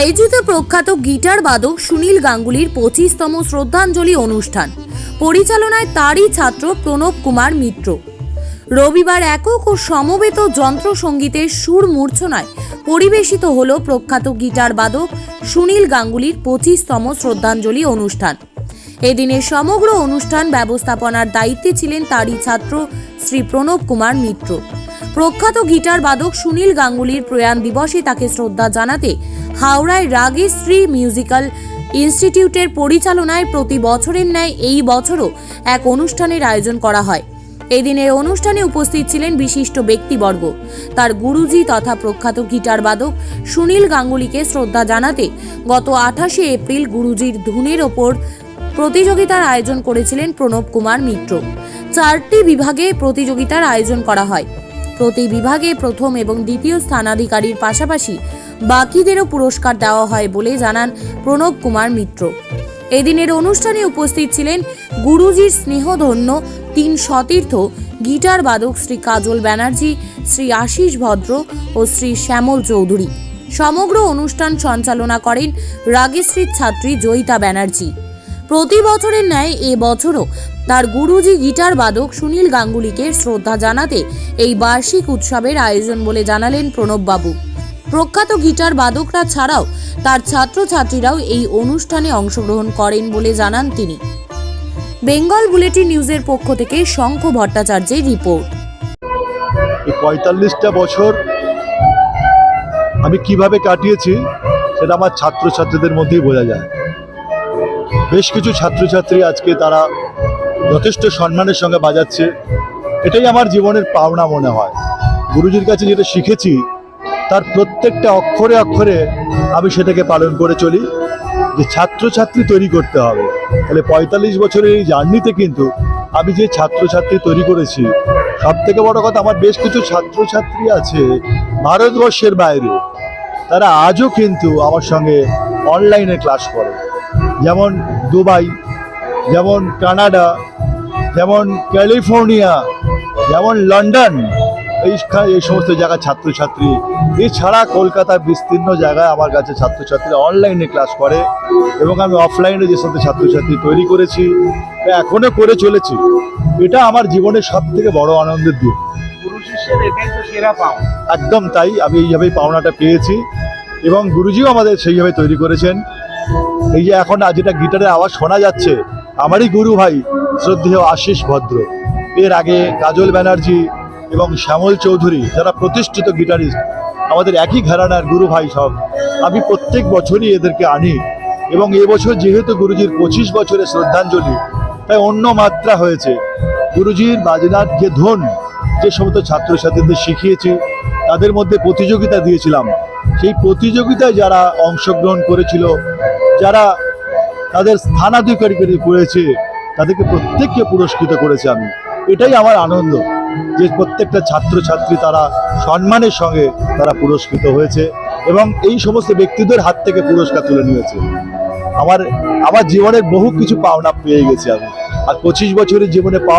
আয়োজিত প্রখ্যাত গিটার বাদক সুনীল গাঙ্গুলির পঁচিশতম শ্রদ্ধাঞ্জলি অনুষ্ঠান। পরিচালনায় তারই ছাত্র প্রণব কুমার মিত্র। রবিবার একক ও সমবেত যন্ত্রসঙ্গীতের সুর মূর্ছনায় পরিবেশিত হল প্রখ্যাত গিটার বাদক সুনীল গাঙ্গুলির পঁচিশতম শ্রদ্ধাঞ্জলি অনুষ্ঠান। এদিনের সমগ্র অনুষ্ঠান ব্যবস্থাপনার দায়িত্বে ছিলেন তারই ছাত্র শ্রী প্রণব কুমার মিত্র। প্রখ্যাত গিটার বাদক সুনীল গাঙ্গুলির প্রয়াণ দিবসে তাকে শ্রদ্ধা জানাতে হাওড়ায় রাগে শ্রী মিউজিক্যাল ইনস্টিটিউটের পরিচালনায় প্রতি বছরের ন্যায় এই বছরও এক অনুষ্ঠানের আয়োজন করা হয়। এই দিনের অনুষ্ঠানে উপস্থিত ছিলেন বিশিষ্ট ব্যক্তিবর্গ। তার গুরুজি তথা প্রখ্যাত গিটার বাদক সুনীল গাঙ্গুলিকে শ্রদ্ধা জানাতে গত আঠাশে এপ্রিল গুরুজির ধুনের ওপর প্রতিযোগিতার আয়োজন করেছিলেন প্রণব কুমার মিত্র। চারটি বিভাগে প্রতিযোগিতার আয়োজন করা হয়। প্রতি বিভাগে প্রথম এবং দ্বিতীয় স্থানাধিকারীর পাশাপাশি বাকিদেরও পুরস্কার দেওয়া হয় বলে জানান প্রণব কুমার মিত্র। এদিনের অনুষ্ঠানে উপস্থিত ছিলেন গুরুজির স্নেহধন্য তিন সতীর্থ গিটার বাদক শ্রী কাজল ব্যানার্জি, শ্রী আশিস ভদ্র ও শ্রী শ্যামল চৌধুরী। সমগ্র অনুষ্ঠান সঞ্চালনা করেন রাগেশ্রীর ছাত্রী জয়িতা ব্যানার্জি। প্রতি বছরের ন্যায় এ বছরও তার গুরুজি গিটার বাদক সুনীল গাঙ্গুলিকে শ্রদ্ধা জানাতে এই বার্ষিক উৎসবের আয়োজন বলে জানালেন প্রণববাবু। প্রখ্যাত গিটার বাদকরা ছাড়াও তার ছাত্রছাত্রীরাও এই অনুষ্ঠানে অংশগ্রহণ করেন বলে জানান তিনি। বেঙ্গল বুলেটিন নিউজের পক্ষ থেকে শঙ্খ ভট্টাচার্যের রিপোর্ট। পঁয়তাল্লিশটা বছর আমি কীভাবে কাটিয়েছি সেটা আমার ছাত্রছাত্রীদের মধ্যেই বোঝা যায়। বেশ কিছু ছাত্রছাত্রী আজকে তারা যথেষ্ট সম্মানের সঙ্গে বাজাচ্ছে। এটাই আমার জীবনের পাওনা মনে হয়। গুরুজির কাছে যেটা শিখেছি, তার প্রত্যেকটা অক্ষরে অক্ষরে আমি সেটাকে পালন করে চলি। যে ছাত্রছাত্রী তৈরি করতে হবে। তাহলে পঁয়তাল্লিশ বছরের এই জার্নিতে কিন্তু আমি যে ছাত্রছাত্রী তৈরি করেছি সব থেকে বড় কথা আমার বেশ কিছু ছাত্রছাত্রী আছে ভারতবর্ষের বাইরে। তারা আজও কিন্তু আমার সঙ্গে অনলাইনে ক্লাস করে। যেমন দুবাই যেমন কানাডা যেমন ক্যালিফোর্নিয়া যেমন লন্ডন এই এই সমস্ত জায়গায় ছাত্রছাত্রী। এছাড়া কলকাতার বিস্তীর্ণ জায়গায় আমার কাছে ছাত্রছাত্রীরা অনলাইনে ক্লাস করে এবং আমি অফলাইনে যে সমস্ত ছাত্রছাত্রী তৈরি করেছি বা এখনও করে চলেছি এটা আমার জীবনের সব থেকে বড় আনন্দের দিক একদম তাই আমি এইভাবেই পাওনাটা পেয়েছি এবং গুরুজিও আমাদের সেইভাবে তৈরি করেছেন। এই যে এখন যেটা গিটারের আওয়াজ শোনা যাচ্ছে, আমারই গুরু ভাই শ্রদ্ধেয় আশিস ভদ্র। এর আগে কাজল ব্যানার্জি এবং শ্যামল চৌধুরী যারা প্রতিষ্ঠিত গিটারিস্ট, আমাদের একই ঘরানার গুরু ভাই সব। আমি প্রত্যেক বছরই এদেরকে আনি এবং এবছর যেহেতু গুরুজির পঁচিশ বছরের শ্রদ্ধাঞ্জলি, তাই অন্য মাত্রা হয়েছে। গুরুজির বাজনার যে ধন, যে সমস্ত ছাত্রছাত্রীদের শিখিয়েছি, তাদের মধ্যে প্রতিযোগিতা দিয়েছিলাম। সেই প্রতিযোগিতায় যারা অংশগ্রহণ করেছিল, যারা তাদের স্থানাধিকারী করেছে, তাদেরকে প্রত্যেককে পুরস্কৃত করেছে আমি। এটাই আমার আনন্দ যে প্রত্যেকটা ছাত্রছাত্রী তারা সম্মানের সঙ্গে তারা পুরস্কৃত হয়েছে এবং এই সমস্ত ব্যক্তিদের হাত থেকে পুরস্কার তুলে নিয়েছে। আমার আমার জীবনের বহু কিছু পাওনা পেয়ে গেছি আমি। আর পঁচিশ বছরের জীবনে পাওয়া